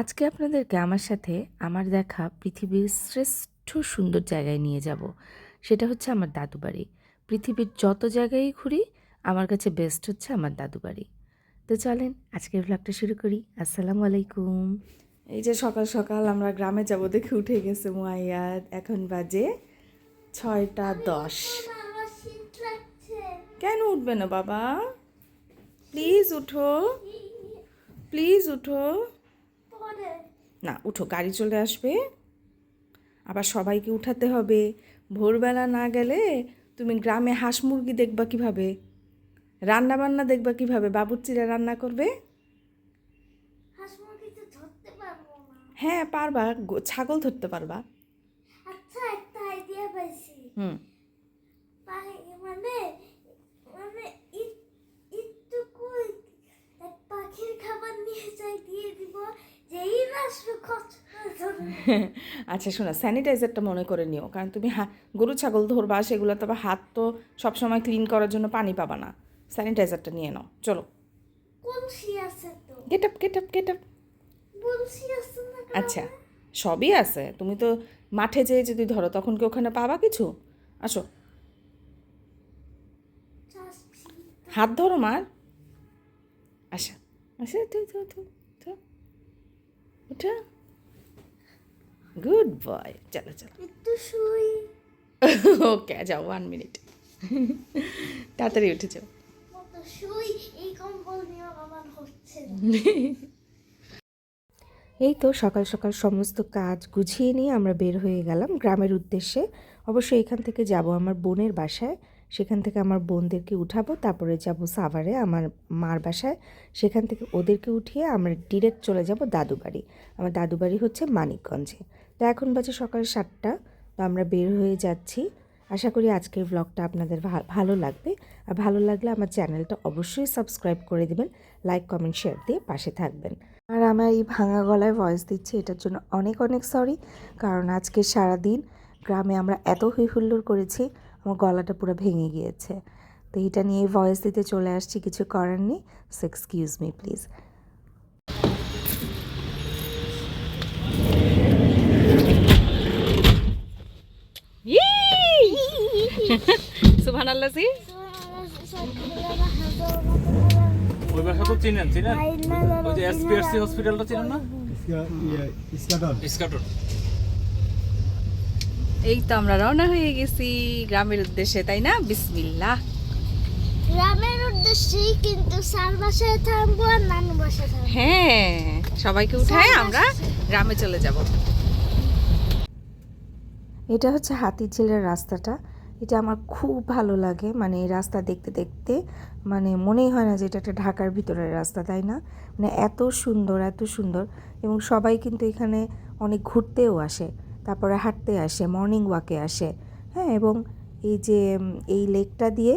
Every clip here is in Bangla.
আজকে আপনাদেরকে আমার সাথে আমার দেখা পৃথিবীর শ্রেষ্ঠ সুন্দর জায়গায় নিয়ে যাব। সেটা হচ্ছে আমার দাদু বাড়ি। পৃথিবীর যত জায়গায় ঘুরি, আমার কাছে বেস্ট হচ্ছে আমার দাদু বাড়ি। তো চলেন আজকের ব্লগটা শুরু করি। আসসালামু আলাইকুম। এই যে সকাল সকাল আমরা গ্রামে যাব দেখে উঠে গেছে মুয়াইয়াদ। এখন বাজে ছয়টা দশ। কেন উঠবে না বাবা? প্লিজ উঠো। প্লিজ উঠো। না উঠো গাড়ি চলে আসবে। আবার সবাইকে উঠাতে হবে। ভোরবেলা না গেলে তুমি গ্রামে হাঁস মুরগি দেখবা কীভাবে? রান্না বান্না দেখবা কীভাবে? বাবুর্চিরা রান্না করবে? হ্যাঁ পারবা ছাগল ধরতে পারবা। আচ্ছা একটা আইডিয়া পাইছি। হুম। মানে মানে পাখির খাবার নিয়ে যাই দিয়ে দিব। আচ্ছা শোনো স্যানিটাইজারটা মনে করে নিও কারণ তুমি হা- গরু ছাগল ধরবা সেগুলো তো আবার হাত তো সবসময় ক্লিন করার জন্য পানি পাবা না। স্যানিটাইজারটা নিয়ে নাও চলো। Get up get up get up বলছি আছে না আচ্ছা সবই আছে তুমি তো মাঠে যেয়ে যদি ধরো তখন কি ওখানে পাবা কিছু? আসো। হাত ধরো মার আচ্ছা আচ্ছা গুড বয় চলো চলো। একটু শুই। ওকে যাও ওয়ান মিনিট তাড়াতাড়ি উঠে যাও। এই তো সকাল সকাল সমস্ত কাজ গুছিয়ে নিয়ে আমরা বের হয়ে গেলাম গ্রামের উদ্দেশ্যে। অবশ্যই এখান থেকে যাব আমার বোনের বাসায়। সেখান থেকে আমার বোনদেরকে উঠাবো, তারপরে যাব সাভারে আমার মার বাসায়। সেখান থেকে ওদেরকে উঠিয়ে আমরা ডিরেক্ট চলে যাব দাদু বাড়ি আমার দাদু বাড়ি হচ্ছে মানিকগঞ্জে। তো এখন বাজে সকাল সাতটা, তো আমরা বের হয়ে যাচ্ছি। আশা করি আজকের ব্লগটা আপনাদের ভালো লাগবে। আর ভালো লাগলে আমার চ্যানেলটা অবশ্যই সাবস্ক্রাইব করে দেবেন লাইক কমেন্ট শেয়ার দিয়ে পাশে থাকবেন। আর আমার এই ভাঙা গলায় ভয়েস দিচ্ছি, এটার জন্য অনেক অনেক সরি কারণ আজকে সারা দিন গ্রামে আমরা এত হই হুল্লোড় করেছি। আমার গলাটা পুরো ভেঙে গিয়েছে। তো এটা নিয়ে ভয়েস দিতে চলে আসছি কিছু করার নেই। সো এক্সকিউজ মি প্লিজ সুবহান আল্লাহ ওই বাসা তো চিনেন চিনেন? ওই যে এসপিআরসি হসপিটালটা চিনেন না? ইস্কাটন। এই তো আমরা রওনা হয়ে গেছি গ্রামের উদ্দেশ্যে তাই না? বিসমিল্লাহ। গ্রামের উদ্দেশ্যেই কিন্তু স্যার বাসায় থামবো আর নানু বাসায় হ্যাঁ সবাইকে উঠায় আমরা গ্রামে চলে যাব। এটা হচ্ছে হাতিঝিলের রাস্তাটা। এটা আমার খুব ভালো লাগে মানে এই রাস্তা দেখতে দেখতে। মানে মনেই হয় না যে এটা একটা ঢাকার ভিতরের রাস্তা তাই না? মানে এত সুন্দর এত সুন্দর। এবং সবাই কিন্তু এখানে অনেক ঘুরতেও আসে। তারপরে হাঁটতে আসে মর্নিং ওয়াকে আসে। হ্যাঁ এবং এই যে এই লেকটা দিয়ে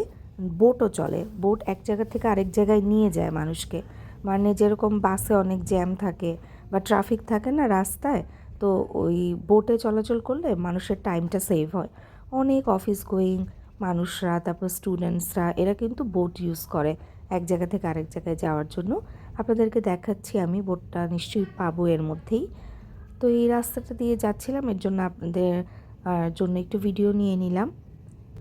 বোটও চলে। বোট এক জায়গা থেকে আরেক জায়গায় নিয়ে যায় মানুষকে। মানে যেরকম বাসে অনেক জ্যাম থাকে বা ট্রাফিক থাকে না রাস্তায়, তো ওই বোটে চলাচল করলে মানুষের টাইমটা সেভ হয়। অনেক অফিস গোয়িং মানুষরা, তারপর স্টুডেন্টসরা এরা কিন্তু বোট ইউজ করে এক জায়গা থেকে আরেক জায়গায় যাওয়ার জন্য। আপনাদেরকে দেখাচ্ছি, আমি বোটটা নিশ্চয়ই পাবো এর মধ্যেই। তো এই রাস্তাটা দিয়ে যাচ্ছিলাম, এর জন্য আপনাদের জন্য একটু ভিডিও নিয়ে নিলাম।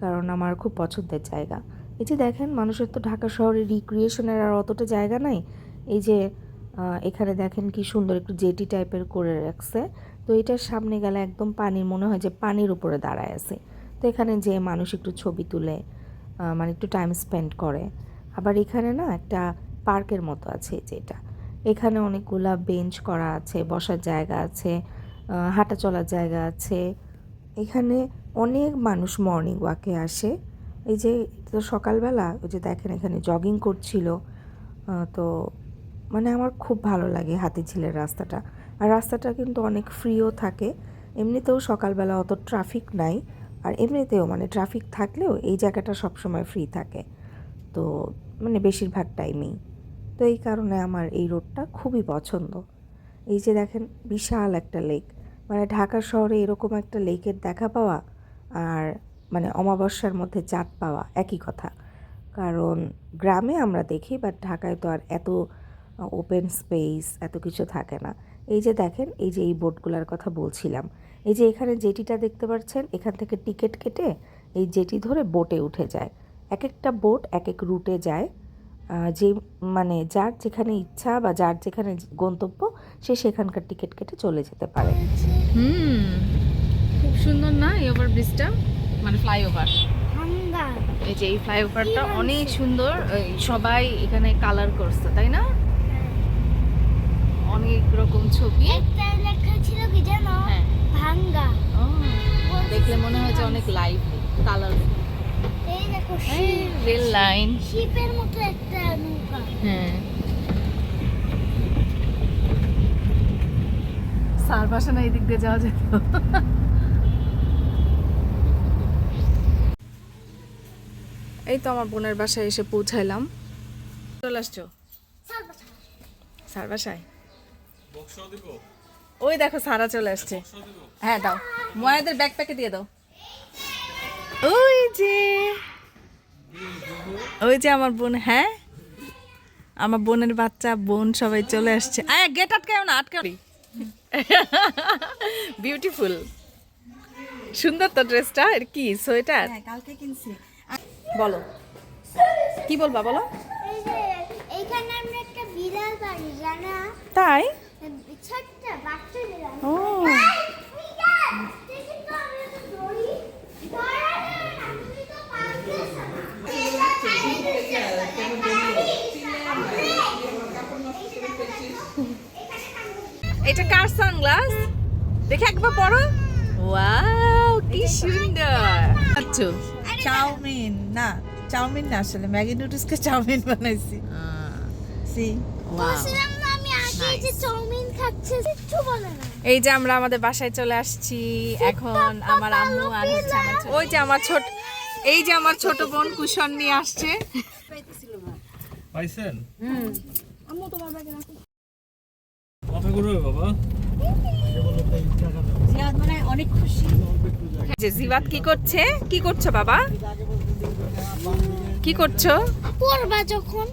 কারণ আমার খুব পছন্দের জায়গা। এই যে দেখেন, মানুষের তো ঢাকা শহরে রিক্রিয়েশনের আর অতটা জায়গা নাই। এই যে এখানে দেখেন কি সুন্দর একটু জেটি টাইপের করে রাখছে। তো এটার সামনে গেলে একদম পানির, মনে হয় যে পানির উপরে দাঁড়ায় আছে। তো এখানে যে মানুষ একটু ছবি তুলে মানে একটু টাইম স্পেন্ড করে। আবার এখানে না একটা পার্কের মতো আছে যেটা। এখানে অনেকগুলা বেঞ্চ করা আছে, বসার জায়গা আছে হাঁটা চলার জায়গা আছে। এখানে অনেক মানুষ মর্নিং ওয়াকে আসে। এই যে তো সকালবেলা, ওই যে দেখেন এখানে জগিং করছিল। তো মানে আমার খুব ভালো লাগে হাতিঝিলের রাস্তাটা। আর রাস্তাটা কিন্তু অনেক ফ্রিও থাকে। এমনিতেও সকালবেলা অত ট্রাফিক নাই। আর এমনিতেও মানে ট্রাফিক থাকলেও এই জায়গাটা সবসময় ফ্রি থাকে। তো মানে বেশিরভাগ টাইমেই তো এই কারণে আমার এই রোডটা খুবই পছন্দ। এই যে দেখেন, বিশাল একটা লেক মানে ঢাকা শহরে এরকম একটা লেকের দেখা পাওয়া আর মানে অমাবস্যার মধ্যে চাঁদ পাওয়া একই কথা। কারণ গ্রামে আমরা দেখি বাট ঢাকায় তো আর এত ওপেন স্পেস এত কিছু থাকে না। এই যে দেখেন, এই যে এই বোটগুলোর কথা বলছিলাম। এই যে এখানে জেটিটা দেখতে পাচ্ছেন, এখান থেকে টিকিট কেটে এই জেটি ধরে বোটে উঠে যায়। এক একটা বোট এক এক রুটে যায়। যে মানে যার যেখানে ইচ্ছা বা যার যেখানে গন্তব্য সে সেখানকার টিকিট কেটে চলে যেতে পারে। হুম খুব সুন্দর না এই ওভার ব্রিজটা মানে ফ্লাইওভার এই যে এই ফ্লাইওভারটা অনেক সুন্দর সবাই এখানে কালার করছে তাই না? অনেক রকম ছবি। একটা লেখা ছিল কি জানো হ্যাঁ। ভাঙ্গা। দেখলে মনে হয় যে অনেক লাইভ কালার এই দেখো রেল লাইন শিপের মতো একটা নৌকা। হ্যাঁ। সার না এদিক দিয়ে যাওয়া যেত। এই তো আমার বোনের বাসায় এসে পৌঁছাইলাম। চলে আসছো? সার বাসায়? ওই দেখো সারা চলে আসছে। হ্যাঁ দাও। ময়াদের ব্যাকপ্যাকে দিয়ে দাও। ওই যে। ওই যে আমার বোন হ্যাঁ? আমার বোনের বাচ্চা বোন সবাই চলে আসছে। আয় গেট আটকাও না আটকা বিউটিফুল সুন্দর তো ড্রেসটা এর কি সোয়েটার? কালকে কিনছি। বলো। কি বলবা বলো? এইখানে আমরা একটা বিড়াল বাড়ি জানা? তাই? ছোট্ট বাচ্চা বিড়াল। ও। বিড়াল! দেখি তো না, তো। এটা কার সানগ্লাস দেখে একবার পড়ো। ওয়াও কি সুন্দর। আচ্ছা চাউমিন। না চাউমিন না আসলে ম্যাগি নুডলসকে চাউমিন বানাইছি। সি? এই যে আমরা আমাদের বাসায় চলে আসছি এখন আমার আম্মু আর হচ্ছে আমার ওই যে আমার ছোট এই যে আমার ছোট বোন কুশন নিয়ে আসছে পাইছেন বাবা জিয়াদ মানে অনেক খুশি যে জিবাত কি করছে কি করছ বাবা কি করছ পড়বা যখন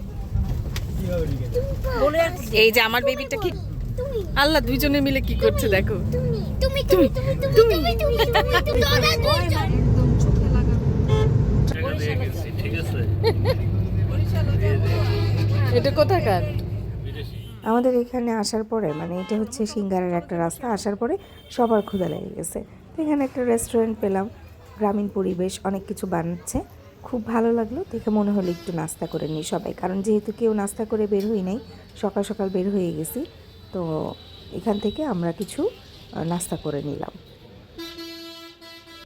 এই যে আমার বেবিটা কি তুমি আল্লাহ দুইজনে মিলে কি করছে দেখো তুমি তুমি তুমি তুমি তুমি তুমি তুমি তুমি তুমি তোরা দুইজন টাকা দিয়ে গেছি ঠিক আছে এটা কোথাকার? আমাদের এখানে আসার পরে মানে এটা হচ্ছে সিঙ্গারের একটা রাস্তা, আসার পরে সবার ক্ষুধা লেগে গেছে। তো এখানে একটা রেস্টুরেন্ট পেলাম, গ্রামীণ পরিবেশ, অনেক কিছু বানাচ্ছে। খুব ভালো লাগল, দেখে মনে হলো একটু নাস্তা করে নিই সবাই। কারণ যেহেতু কেউ নাস্তা করে বের হই নাই, সকাল সকাল বের হয়ে গেছি, তো এখান থেকে আমরা কিছু নাস্তা করে নিলাম।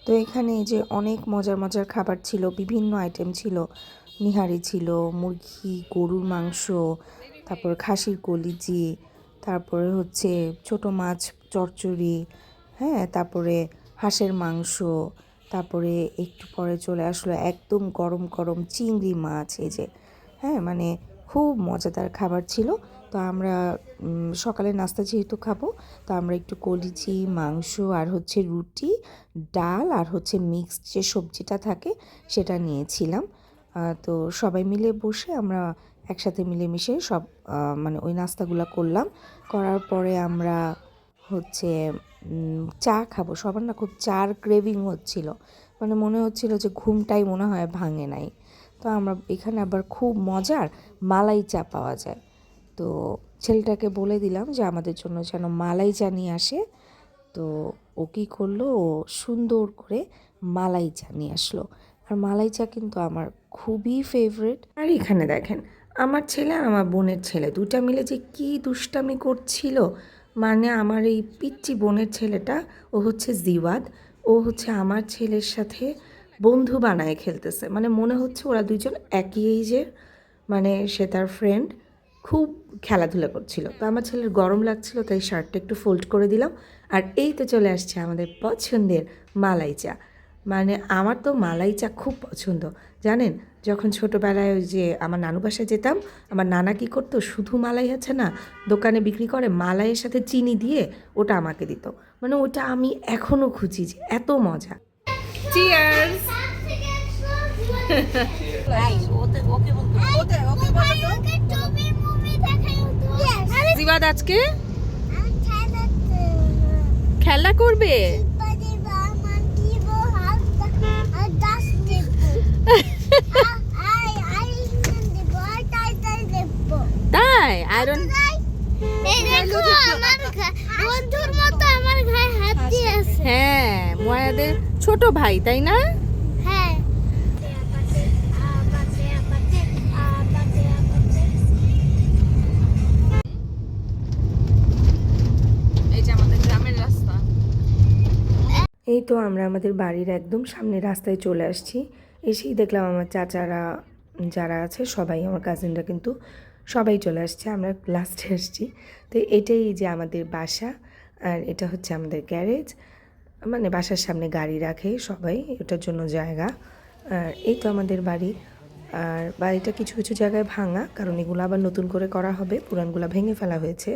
তো এখানে যে অনেক মজার মজার খাবার ছিল, বিভিন্ন আইটেম ছিল। নিহারি ছিল, মুরগি, গরুর মাংস, তারপর খাসির কলিজি, তারপরে হচ্ছে ছোট মাছ চচ্চড়ি হ্যাঁ তারপরে হাঁসের মাংস, তারপরে একটু পরে চলে আসলো একদম গরম গরম চিংড়ি মাছ, এই যে হ্যাঁ মানে খুব মজাদার খাবার ছিল। তো আমরা সকালে নাস্তা যেহেতু খাব, তো আমরা একটু কলিচি মাংস আর হচ্ছে রুটি, ডাল আর হচ্ছে মিক্সড যে সবজিটা থাকে সেটা নিয়েছিলাম। তো সবাই মিলে বসে আমরা একসাথে মিলেমিশে সব মানে ওই নাস্তাগুলো করলাম। করার পরে আমরা হচ্ছে চা খাব। সবার না খুব চার ক্রেভিং হচ্ছিল। মানে মনে হচ্ছিল যে ঘুমটাই মনে হয় ভাঙে নাই। তো আমরা, এখানে আবার খুব মজার মালাই চা পাওয়া যায়। তো ছেলেটাকে বলে দিলাম যে আমাদের জন্য যেন মালাই চা নিয়ে আসে। তো ও কী করল? ও সুন্দর করে মালাই চা নিয়ে আসলো। আর মালাই চা কিন্তু আমার খুবই ফেভারিট আর এখানে দেখেন, আমার ছেলে আর আমার বোনের ছেলে দুটা মিলে যে কি দুষ্টামি করছিল। মানে আমার এই পিচ্চি বোনের ছেলেটা, ও হচ্ছে জিওয়াদ, ও হচ্ছে আমার ছেলের সাথে বন্ধু বানায় খেলতেছে। মানে মনে হচ্ছে ওরা দুজন একই এইজের মানে সে তার ফ্রেন্ড খুব খেলাধুলা করছিল। তো আমার ছেলের গরম লাগছিল, তাই শার্টটা একটু ফোল্ড করে দিলাম। আর এই তো চলে আসছে আমাদের পছন্দের মালাই চা মানে আমার তো মালাই চা খুব পছন্দ। জানেন? যখন ছোটোবেলায় ওই যে আমার নানু বাসায় যেতাম আমার নানা কী করতো? শুধু মালাই আছে না দোকানে বিক্রি করে মালাইয়ের সাথে চিনি দিয়ে ওটা আমাকে দিত। মানে ওটা আমি এখনও খুঁজি যে এত মজা। চিয়ার্স সাত থেকে একশো দিয়ে আছে। হ্যাঁ ময়াদের ছোট ভাই তাই না? হ্যাঁ। এই যে আমাদের গ্রামের রাস্তা। এই তো আমরা আমাদের বাড়ির একদম সামনে রাস্তায় চলে আসছি। এসেই দেখলাম আমার চাচারা যারা আছে, সবাই, আমার কাজিনরা কিন্তু সবাই চলে আসছে, আমরা লাস্টে আসছি তো এটাই যে আমাদের বাসা আর এটা হচ্ছে আমাদের গ্যারেজ মানে বাসার সামনে গাড়ি রাখে সবাই, এটার জন্য জায়গা। আর এই তো আমাদের বাড়ি। আর বাড়িটা কিছু কিছু জায়গায় ভাঙা, কারণ এগুলো আবার নতুন করে করা হবে, পুরানগুলো ভেঙে ফেলা হয়েছে।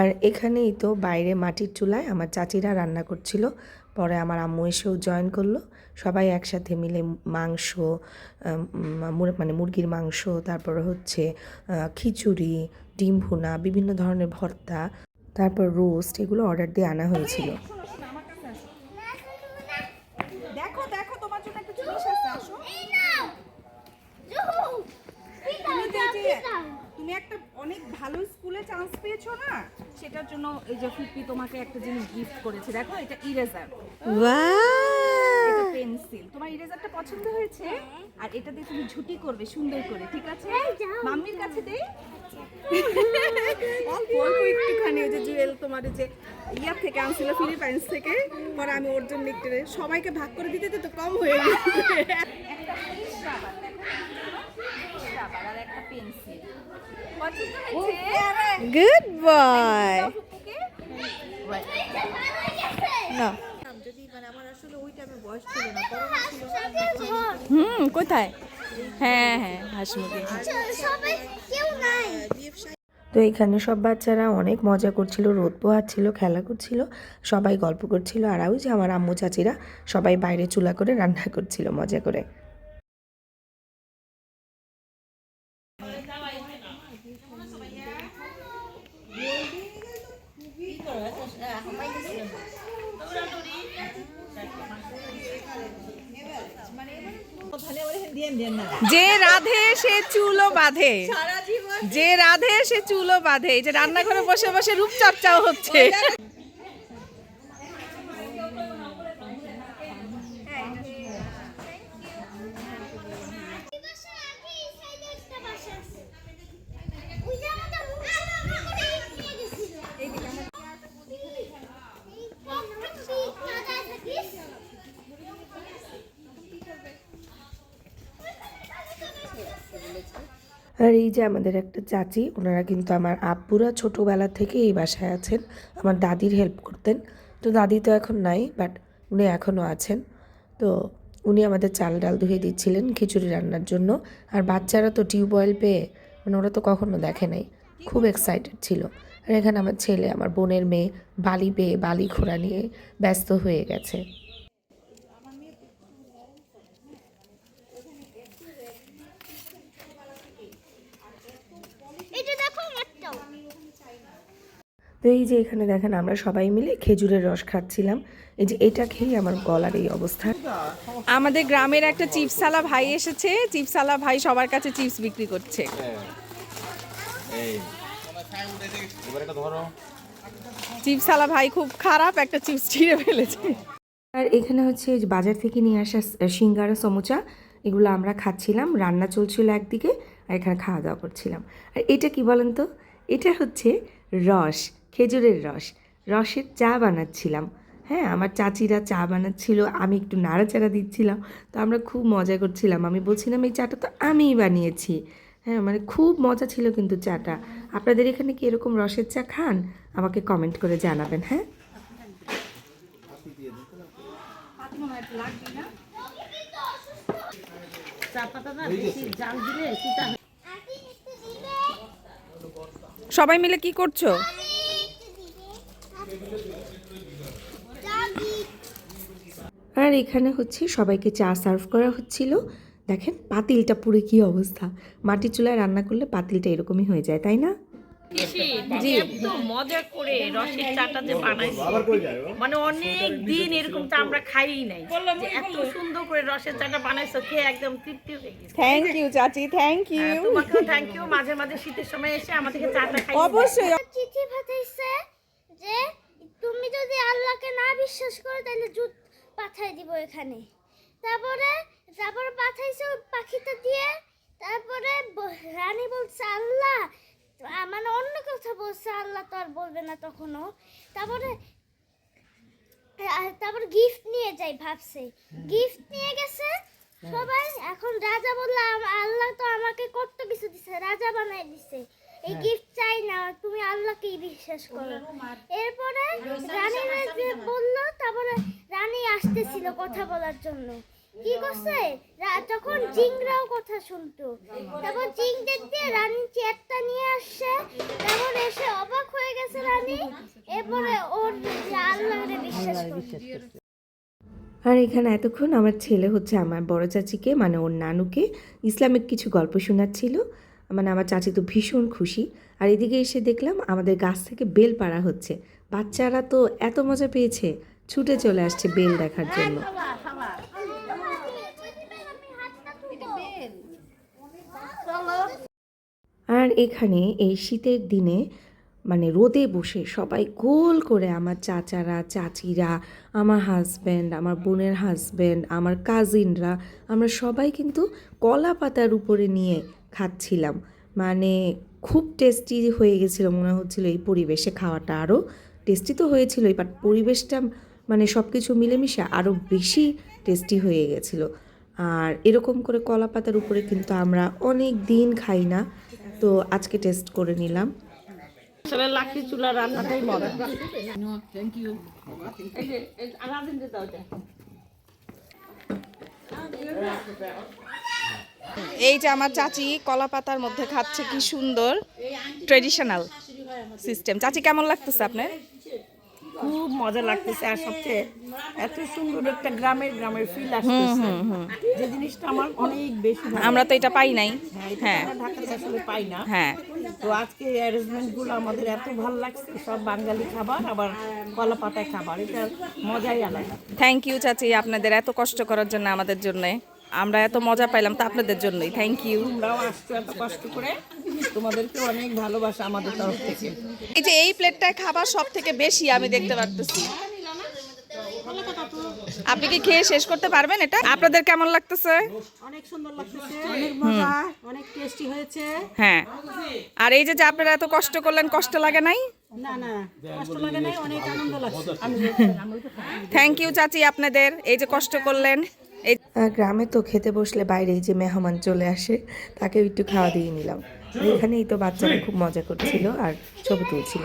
আর এখানেই তো বাইরে মাটির চুলায় আমার চাচিরা রান্না করছিল, পরে আমার আম্মু এসেও জয়েন করল। সবাই একসাথে মিলে মাংস মানে মুরগির মাংস তারপর হচ্ছে খিচুড়ি ডিম ভুনা বিভিন্ন ধরনের ভর্তা তারপর রোস্ট এগুলো অর্ডার দিয়ে আনা হয়েছিল। দেখো দেখো তোমার জন্য একটা জিনিস আছে আসো। তুমি একটা অনেক ভালো স্কুলে চান্স পেয়েছ না সেটার জন্য এই যে ফিপি তোমাকে একটা জিনিস গিফট করেছে। দেখো এটা ইরেজার পেন্সিল। তোমার ইরেজারটা পছন্দ হয়েছে? আর এটা দিয়ে তুমি ঝুটি করবে সুন্দর করে ঠিক আছে? মাম্মির কাছে দে। অল্প অল্প একটুখানি ওই যে জুয়েল তোমার যে ইয়ার থেকে আনছিল ফিলিপাইন্স থেকে। পরে আমি ওর জন্য একটু সবাইকে ভাগ করে দিতে তো কম হয়ে গেছে। Fish rubber, হুম কোথায়? হ্যাঁ হ্যাঁ হাসমুখে সবাই কেউ নাই তো এখানে সব বাচ্চারা অনেক মজা করছিল রোদ পোহাচ্ছিল খেলা করছিল সবাই গল্প করছিল আর ওই যে আমার আম্মু চাচিরা সবাই বাইরে চুলা করে রান্না করছিল মজা করে। যে রাধে সে চুলো বাঁধে। যে রাধে সে চুলো বাঁধে। এই যে রান্নাঘরে বসে বসে রূপচর্চাও হচ্ছে। আর এই যে আমাদের একটা চাচি, ওনারা কিন্তু আমার আব্বুরা ছোটোবেলা থেকে এই বাসায় আছেন। আমার দাদির হেল্প করতেন। তো দাদি তো এখন নাই বাট উনি এখনও আছেন। তো উনি আমাদের চাল ডাল ধুয়ে দিচ্ছিলেন খিচুড়ি রান্নার জন্য। আর বাচ্চারা তো টিউবওয়েল পেয়ে মানে ওরা তো কখনো দেখে নাই। খুব এক্সাইটেড ছিল। আর এখানে আমার ছেলে, আমার বোনের মেয়ে বালি পেয়ে বালি ঘোরা নিয়ে ব্যস্ত হয়ে গেছে। তো এই যে এখানে দেখেন আমরা সবাই মিলে খেজুরের রস খাচ্ছিলাম। এই যে এটা খেয়ে আমার গলার এই অবস্থা। আমাদের গ্রামের একটা চিপসালা ভাই এসেছে। চিপসালা ভাই সবার কাছে চিপস বিক্রি করছে। চিপসালা ভাই খুব খারাপ একটা চিপস ছিঁড়ে ফেলেছে। আর এখানে হচ্ছে বাজার থেকে নিয়ে আসা সিঙ্গারা সমুচা এগুলো আমরা খাচ্ছিলাম। রান্না চলছিল একদিকে আর এখানে খাওয়া দাওয়া করছিলাম। আর এটা কি বলেন তো? এটা হচ্ছে রস। খেজুরের রস। রসের চা বানাচ্ছিলাম। হ্যাঁ আমার চাচিরা চা বানাচ্ছিল, আমি একটু নাড়াচাড়া দিচ্ছিলাম, তো আমরা খুব মজা করছিলাম। আমি বলছিলাম, এই চাটা তো আমিই বানিয়েছি। হ্যাঁ মানে খুব মজা ছিল কিন্তু চাটা। আপনাদের এখানে কি এরকম রসের চা খান? আমাকে কমেন্ট করে জানাবেন হ্যাঁ? সবাই মিলে কি করছ? আর এখানে হচ্ছে সবাইকে চা সার্ভ করা হচ্ছিল। দেখেন পাতিলটা পুরো কি অবস্থা। মাটির চুলায় রান্না করলে পাতিলটা এরকমই হয়ে যায় তাই না? মজা করে রসের চাটা যে বানাইছে। মানে অনেক দিন এরকম চা আমরা খাই নাই। এত সুন্দর করে রসের চাটা বানাইছো খেয়ে একদম তৃপ্তি হয়ে গেছে। থ্যাংক ইউ চাচি থ্যাংক ইউ তোমাকেও থ্যাংক ইউ মাঝে মাঝে শীতের সময় এসে আমাদেরকে চাটা খাই অবশ্যই। চিঠি পাঠাইছে যে তুমি যদি আল্লাহকে না বিশ্বাস করো তাহলে জুত পাঠাই দিব এখানে। তারপরে তারপরে পাঠাইছে পাখিটা দিয়ে, তারপরে রানী বলছে, আল্লাহ মানে অন্য কথা বলছে, আল্লাহ তো আর বলবে না তখনও। তারপরে তারপর গিফট নিয়ে যাই ভাবছে। গিফট নিয়ে গেছে, সবাই এখন রাজা বলল আম- আল্লাহ তো আমাকে কত কিছু দিছে, রাজা বানাই দিছে। এই গিফট চাই না তুমি আল্লাহকেই বিশ্বাস করো। এরপরে রানীরা যে বলল তারপরে রানী আসতেছিল কথা বলার জন্য। কি করছে? তখন জিংরাও কথা শুনতো। তারপর জিং দেখতে রানী চেয়ারটা নিয়ে আসছে। তারপর এসে অবাক হয়ে গেছে রানী। এরপরে ওর যে আল্লাহরে বিশ্বাস করছে আর এখানে এতক্ষণ আমার ছেলে হচ্ছে আমার বড় চাচিকে মানে ওর নানুকে ইসলামিক কিছু গল্প শোনাচ্ছিল। মানে আমার চাচি তো ভীষণ খুশি। আর এদিকে এসে দেখলাম আমাদের গাছ থেকে বেল পাড়া হচ্ছে। বাচ্চারা তো এত মজা পেয়েছে ছুটে চলে আসছে বেল দেখার জন্য। আর এখানে এই শীতের দিনে মানে রোদে বসে সবাই গোল করে আমার চাচারা, চাচিরা, আমার হাজব্যান্ড আমার বোনের হাজব্যান্ড আমার কাজিনরা আমরা সবাই কিন্তু কলা পাতার উপরে নিয়ে খাচ্ছিলাম। মানে খুব টেস্টি হয়ে গেছিল মনে হচ্ছিল এই পরিবেশে খাওয়াটা। আরও টেস্টি তো হয়েছিলোই বাট পরিবেশটা মানে সব কিছু মিলেমিশে আরও বেশি টেস্টি হয়ে গেছিল। আর এরকম করে কলা পাতার উপরে কিন্তু আমরা অনেক দিন খাই না। তো আজকে টেস্ট করে নিলাম। আসলে লাকড়ি চুলা রান্নাটাই মজা। এই যে আমার চাচি কলা পাতার মধ্যে খাচ্ছে কি সুন্দর। ট্রেডিশনাল সিস্টেম চাচি কেমন লাগতেছে আপনার? খুব মজা লাগতেছে আর সবচেয়ে এত সুন্দর একটা গ্রামের গ্রামের ফিল আসতেছে। যে জিনিসটা আমার অনেক বেশি আমরা তো এটা পাই নাই। হ্যাঁ ঢাকাতে আসলে পাই না। হ্যাঁ। তো আজকে অ্যারেঞ্জমেন্টগুলো আমাদের এত ভালো লাগছে সব বাঙালি খাবার আবার কলা পাতায় খাবার। এটা মজাই আলাদা। থ্যাংক ইউ চাচি আপনাদের এত কষ্ট করার জন্য আমাদের জন্য। আমরা এত মজা পাইলাম তো আপনাদের জন্যই। থ্যাংক ইউ তোমরাও আসছো এত কষ্ট করে। তোমাদেরকে অনেক ভালোবাসা আমাদের তরফ থেকে। এই যে এই প্লেটটায় খাবার সব থেকে বেশি আমি দেখতে পারতেছি। আপনি কি খেয়ে শেষ করতে পারবেন এটা? আপনাদের কেমন লাগতেছে? অনেক সুন্দর লাগতেছে। অনেক মজা অনেক টেস্টি হয়েছে। হ্যাঁ। আর এই যে যে আপনারা এত কষ্ট করলেন কষ্ট লাগে নাই? না না কষ্ট লাগে নাই অনেক আনন্দ লাগছে। থ্যাংক ইউ চাচি আপনাদের। এই যে কষ্ট করলেন এই গ্রামে তো খেতে বসলে বাইরেই যে মেহমান চলে আসে তাকে একটু খাওয়া দিয়ে নিলাম। এখানেই তো বাচ্চারা খুব মজা করছিল আর ছবি তুলছিল।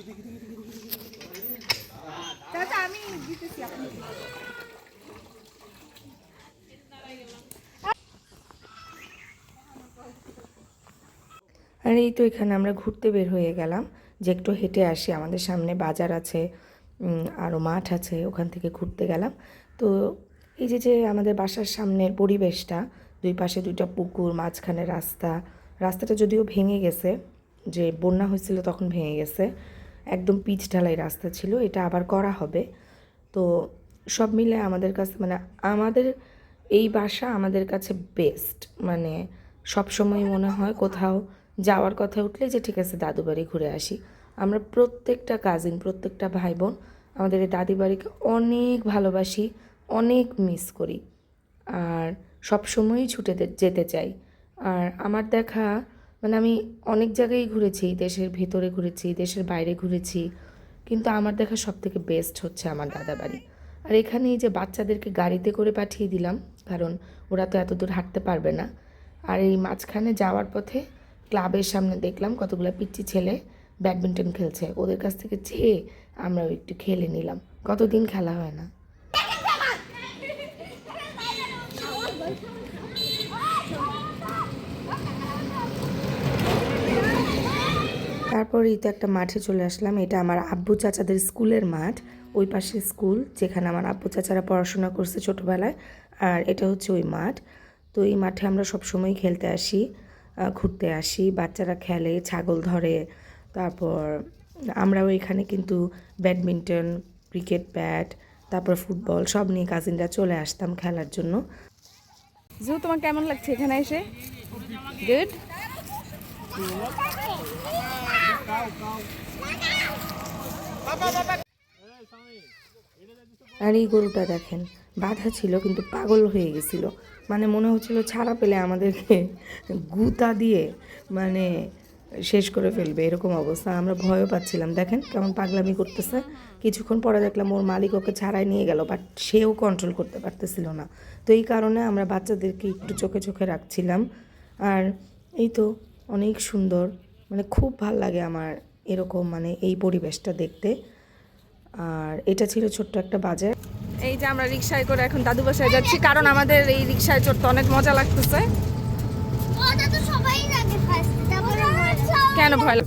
আর, এই তো এখানে আমরা ঘুরতে বের হয়ে গেলাম। যে একটু হেঁটে আসি, আমাদের সামনে বাজার আছে আরও মাঠ আছে, ওখান থেকে ঘুরতে গেলাম। তো এই যে যে আমাদের বাসার সামনের পরিবেশটা, দুই পাশে দুইটা পুকুর, মাঝখানে রাস্তা, রাস্তাটা যদিও ভেঙে গেছে, যে বন্যা হয়েছিল তখন ভেঙে গেছে একদম পিচ ঢালাই রাস্তা ছিল, এটা আবার করা হবে। তো সব মিলে আমাদের কাছে মানে আমাদের এই বাসা আমাদের কাছে বেস্ট মানে সব সময় মনে হয় কোথাও যাওয়ার কথা উঠলে যে ঠিক আছে, দাদু বাড়ি ঘুরে আসি। আমরা প্রত্যেকটা কাজিন প্রত্যেকটা ভাই বোন আমাদের এই দাদি বাড়িকে অনেক ভালোবাসি, অনেক মিস করি। আর সব সময়ই ছুটে যেতে চাই। আর আমার দেখা মানে আমি অনেক জায়গায় ঘুরেছি, দেশের ভেতরে ঘুরেছি, দেশের বাইরে ঘুরেছি, কিন্তু আমার দেখা সব থেকে বেস্ট হচ্ছে আমার দাদা বাড়ি আর এখানে এই যে বাচ্চাদেরকে গাড়িতে করে পাঠিয়ে দিলাম, কারণ ওরা তো এত দূর হাঁটতে পারবে না। আর এই মাঝখানে যাওয়ার পথে ক্লাবের সামনে দেখলাম কতগুলো পিচ্ছি ছেলে ব্যাডমিন্টন খেলছে। ওদের কাছ থেকে চেয়ে আমরাও একটু খেলে নিলাম। কতদিন খেলা হয় না। তারপরেই তো একটা মাঠে চলে আসলাম। এটা আমার আব্বু চাচাদের স্কুলের মাঠ। ওই পাশে স্কুল, যেখানে আমার আব্বু চাচারা পড়াশোনা করছে ছোটোবেলায়। আর এটা হচ্ছে ওই মাঠ। তো এই মাঠে আমরা সবসময় খেলতে আসি ঘুরতে আসি। বাচ্চারা খেলে, ছাগল ধরে। তারপর আমরাও এখানে কিন্তু ব্যাডমিন্টন, ক্রিকেট ব্যাট, তারপর ফুটবল সব নিয়ে কাজিনরা চলে আসতাম খেলার জন্য। জু, তোমার কেমন লাগছে এখানে এসে? গুড আর এই গরুটা দেখেন, বাধা ছিল কিন্তু পাগল হয়ে গেছিল। মানে মনে হচ্ছিল ছাড়া পেলে আমাদেরকে গুতা দিয়ে মানে শেষ করে ফেলবে, এরকম অবস্থা। আমরা ভয়ও পাচ্ছিলাম। দেখেন কেমন পাগলামি করতেছে। কিছুক্ষণ পরে দেখলাম ওর মালিক ওকে ছাড়াই নিয়ে গেল বাট সেও কন্ট্রোল করতে পারতেছিল না। তো এই কারণে আমরা বাচ্চাদেরকে একটু চোখে চোখে রাখছিলাম। আর এই তো অনেক সুন্দর মানে খুব ভালো লাগে আমার এরকম মানে এই পরিবেশটা দেখতে। আর এটা ছিল ছোট্ট একটা বাজার। এই যে আমরা রিক্সায় করে এখন দাদু বাসায় যাচ্ছি কারণ আমাদের এই রিক্সায় চড়তে অনেক মজা লাগতেছে। ওটা তো সবাই লাগে ফার্স্ট তারপরে কেন ভয়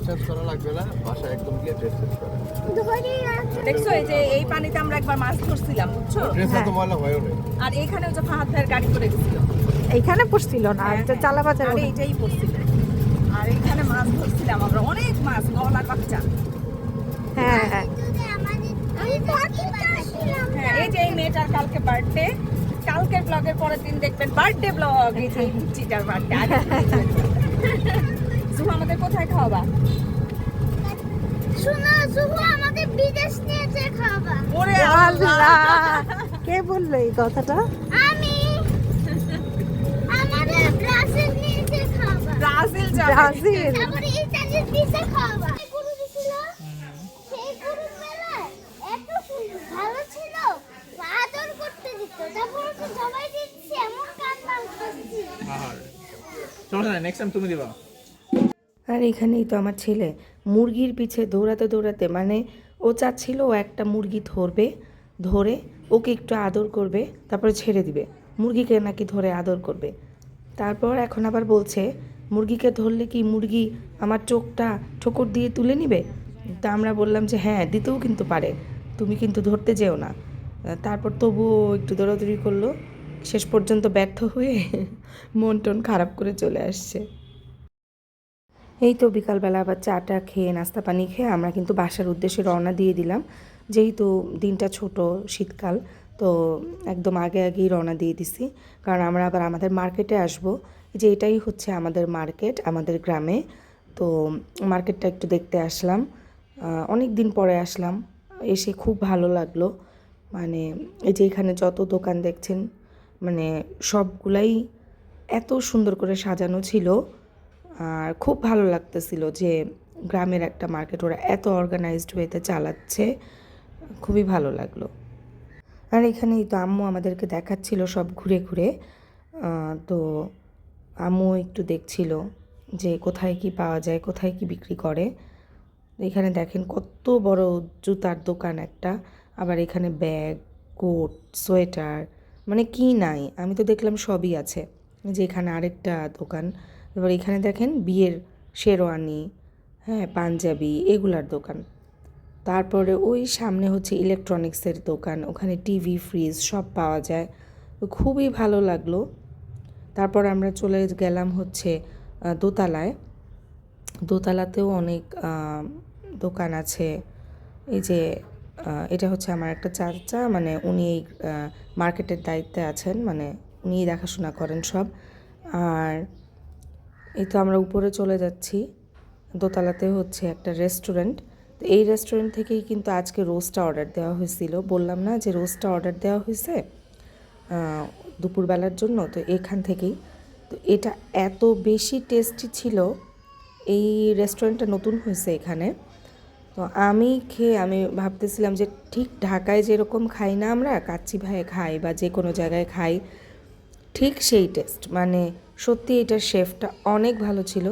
দেখছ এই যে এই পানিতে আমরা একবার মাছ ধরছিলাম বুঝছ? নেই। আর এখানে ওই যে ফাহাদ ভাইয়ের গাড়ি করে গেছিল। এইখানে পড়ছিল না এটা চালা বাজার এইটাই পড়ছিল। আর এইখানে মাছ ধরছিলাম আমরা। অনেক মাছ গলার বাচ্চা হ্যাঁ হ্যাঁ। হ্যাঁ এই যে এই মেয়েটার কালকে বার্থডে কালকের ব্লগের পরের দিন দেখবেন বার্থডে ব্লগ এই যে এই বার্থডে আমাদের কোথায় খাওয়াবা? শোনো শুভ আমাদের বিদেশ নিয়েছে খাবার ওরে আল্লাহ! কে বলল এই কথাটা আমি আমাদের ব্রাজিল নিয়েছে খাবার ব্রাজিল যাবে ব্রাজিল তারপরে ইতালির দিছে খাবার গরু দিছিল সেই গরু মেলায় এত সুন্দর ভালো ছিল আদর করতে দিত তারপরে তো সবাই দিচ্ছে এমন কান করছি আর সমস্যা নাই নেক্সট টাইম তুমি দিবা। আর এখানেই তো আমার ছেলে। মুরগির পিছে দৌড়াতে দৌড়াতে মানে ও চাচ্ছিল ও একটা মুরগি ধরবে ধরে ওকে একটু আদর করবে তারপরে ছেড়ে দিবে। মুরগিকে নাকি ধরে আদর করবে। তারপর এখন আবার বলছে মুরগিকে ধরলে কি মুরগি আমার চোখটা ঠোকর দিয়ে তুলে নিবে? তা আমরা বললাম যে হ্যাঁ দিতেও কিন্তু পারে। তুমি কিন্তু ধরতে যেও না। তারপর তবুও একটু দৌড়াদৌড়ি করল। শেষ পর্যন্ত ব্যর্থ হয়ে মন টন খারাপ করে চলে আসছে। এই তো বিকালবেলা আবার চাটা খেয়ে, নাস্তা পানি খেয়ে আমরা কিন্তু বাসার উদ্দেশ্যে রওনা দিয়ে দিলাম। যেহেতু দিনটা ছোট শীতকাল, তো একদম আগে আগেই রওনা দিয়ে দিছি। কারণ আমরা আবার আমাদের মার্কেটে আসব। যে এটাই হচ্ছে আমাদের মার্কেট, আমাদের গ্রামে। তো মার্কেটটা একটু দেখতে আসলাম। অনেক দিন পরে আসলাম। এসে খুব ভালো লাগল। মানে এই যে এখানে যত দোকান দেখছেন মানে সবগুলাই এত সুন্দর করে সাজানো ছিল। আর খুব ভালো লাগতেছিল যে গ্রামের একটা মার্কেট ওরা এত অর্গানাইজড ওয়েতে চালাচ্ছে। খুবই ভালো লাগল। আর এখানেই তো আম্মু আমাদেরকে দেখাচ্ছিল সব ঘুরে ঘুরে। তো আম্মু একটু দেখছিল যে কোথায় কি পাওয়া যায়, কোথায় কি বিক্রি করে। এখানে দেখেন কত বড় জুতার দোকান একটা, আবার এখানে ব্যাগ, কোট, সোয়েটার মানে কি নাই, আমি তো দেখলাম সবই আছে। যে এখানে আরেকটা দোকান, এবার এখানে দেখেন বিয়ের শেরওয়ানি হ্যাঁ পাঞ্জাবি, এগুলার দোকান। তারপরে ওই সামনে হচ্ছে ইলেকট্রনিক্সের দোকান, ওখানে টিভি ফ্রিজ সব পাওয়া যায়। খুবই ভালো লাগল। তারপর আমরা চলে গেলাম হচ্ছে দোতলায়। দোতলাতেও অনেক দোকান আছে। এই যে এটা হচ্ছে আমার একটা চাচা মানে উনি এই মার্কেটের দায়িত্বে আছেন মানে উনি দেখাশোনা করেন সব। আর এই তো আমরা উপরে চলে যাচ্ছি। দোতলাতে হচ্ছে একটা রেস্টুরেন্ট। তো এই রেস্টুরেন্ট থেকেই কিন্তু আজকে রোস্টটা অর্ডার দেওয়া হয়েছিল। বললাম না যে রোস্টটা অর্ডার দেওয়া হয়েছে? দুপুরবেলার জন্য, তো এখান থেকেই। তো এটা এত বেশি টেস্টি ছিল, এই রেস্টুরেন্টটা নতুন হয়েছে এখানে। তো আমি খেয়ে, আমি ভাবতেছিলাম যে ঠিক ঢাকায় যেরকম খাই না আমরা, কাচ্চি ভাইয়ে খাই বা যে কোনো জায়গায় খাই, ঠিক সেই টেস্ট মানে সত্যি এটার শেফটা অনেক ভালো ছিল।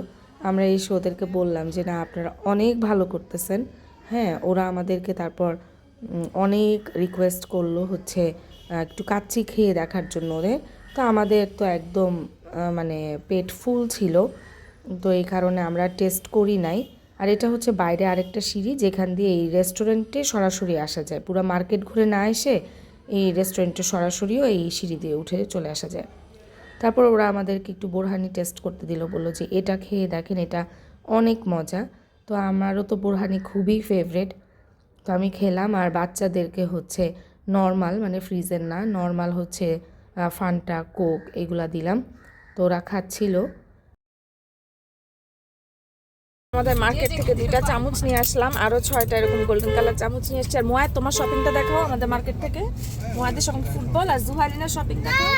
আমরা এসে ওদেরকে বললাম যে, না, আপনারা অনেক ভালো করতেছেন। হ্যাঁ ওরা আমাদেরকে তারপর অনেক রিকোয়েস্ট করল হচ্ছে একটু কাচ্চি খেয়ে দেখার জন্য ওদের। তো আমাদের তো একদম মানে পেট ফুল ছিল। তো এই কারণে আমরা টেস্ট করি নাই। আর এটা হচ্ছে বাইরে আরেকটা সিঁড়ি, যেখান দিয়ে এই রেস্টুরেন্টে সরাসরি আসা যায়। পুরো মার্কেট ঘুরে না এসে এই রেস্টুরেন্টে সরাসরিও এই সিঁড়ি দিয়ে উঠে চলে আসা যায়। তারপর ওরা আমাদেরকে একটু বোরহানি টেস্ট করতে দিল, বলল যে এটা খেয়ে দেখেন, এটা অনেক মজা। তো আমারও তো বোরহানি খুবই ফেভারেট তো আমি খেলাম, আর বাচ্চাদেরকে হচ্ছে নর্মাল মানে ফ্রিজের না নর্মাল হচ্ছে ফান্টা কোক এগুলা দিলাম। তো ওরা খাচ্ছিল। আমাদের মার্কেট থেকে দুইটা চামচ নিয়ে আসলাম আরও ছয়টা এরকম গোল্ডেন কালার চামচ নিয়ে এসেছি। আর মোয়ায় তোমার শপিংটা দেখাও আমাদের মার্কেট থেকে। মোয়াদের শপিং ফুটবল আর জুহারিনার শপিং দেখাও।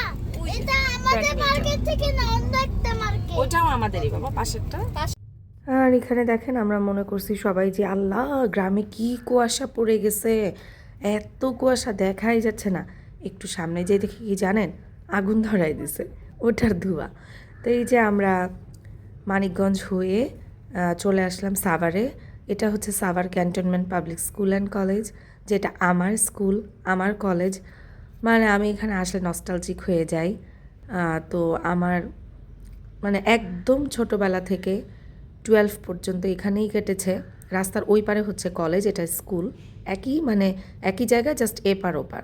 এটা আমাদের মার্কেট থেকে না অন্য একটা মার্কেট ওইটাও আমাদেরই বাবা পাশেরটা। আর এখানে দেখেন আমরা মনে করছি সবাই যে আল্লাহ গ্রামে কি কুয়াশা পড়ে গেছে। এত কুয়াশা দেখাই যাচ্ছে না। একটু সামনে যেয়ে দেখি কি জানেন? আগুন ধরাই দিছে। ওটার ধোঁয়া। তো এই যে আমরা মানিকগঞ্জ হয়ে চলে আসলাম সাভারে। এটা হচ্ছে Savar cantonment public school and college, যেটা আমার স্কুল, আমার কলেজ। মানে আমি এখানে আসলে নস্টালজিক হয়ে যাই। তো আমার মানে একদম ছোটোবেলা থেকে টুয়েলভ পর্যন্ত এখানেই কেটেছে। রাস্তার ওই পারে হচ্ছে কলেজ, এটা স্কুল। একই মানে একই জায়গায় জাস্ট এপার ওপার।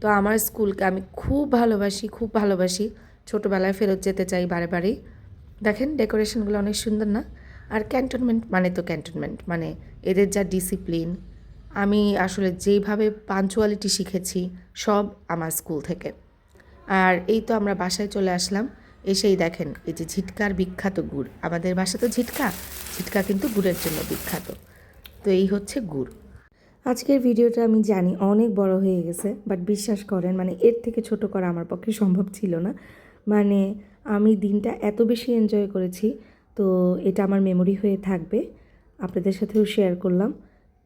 তো আমার স্কুলকে আমি খুব ভালোবাসি খুব ভালোবাসি। ছোটোবেলায় ফেরত যেতে চাই বারে বারেই। দেখেন, ডেকোরেশনগুলো অনেক সুন্দর না? আর ক্যান্টনমেন্ট মানে তো ক্যান্টনমেন্ট মানে এদের যা ডিসিপ্লিন, আমি আসলে যেইভাবে পাঞ্চুয়ালিটি শিখেছি, সব আমার স্কুল থেকে। আর এই তো আমরা বাসায় চলে আসলাম, এসেই দেখেন, এই যে ঝিটকার বিখ্যাত গুড়। আমাদের বাসা তো ঝিটকা ঝিটকা কিন্তু গুড়ের জন্য বিখ্যাত। তো এই হচ্ছে গুড়। আজকের ভিডিওটা আমি জানি অনেক বড় হয়ে গেছে বাট বিশ্বাস করেন মানে এর থেকে ছোট করা আমার পক্ষে সম্ভব ছিল না। মানে আমি দিনটা এত বেশি এনজয় করেছি, তো এটা আমার মেমোরি হয়ে থাকবে। আপনাদের সাথেও শেয়ার করলাম।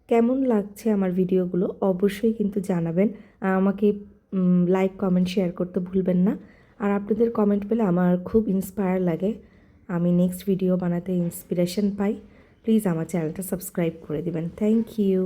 কেমন লাগছে আমার ভিডিওগুলো অবশ্যই কিন্তু জানাবেন। আমাকে লাইক কমেন্ট শেয়ার করতে ভুলবেন না। আর আপনাদের কমেন্ট পেলে আমার খুব ইন্সপায়ার লাগে। আমি নেক্সট ভিডিও বানাতে ইন্সপিরেশন পাই। প্লিজ আমার চ্যানেলটা সাবস্ক্রাইব করে দিবেন। Thank you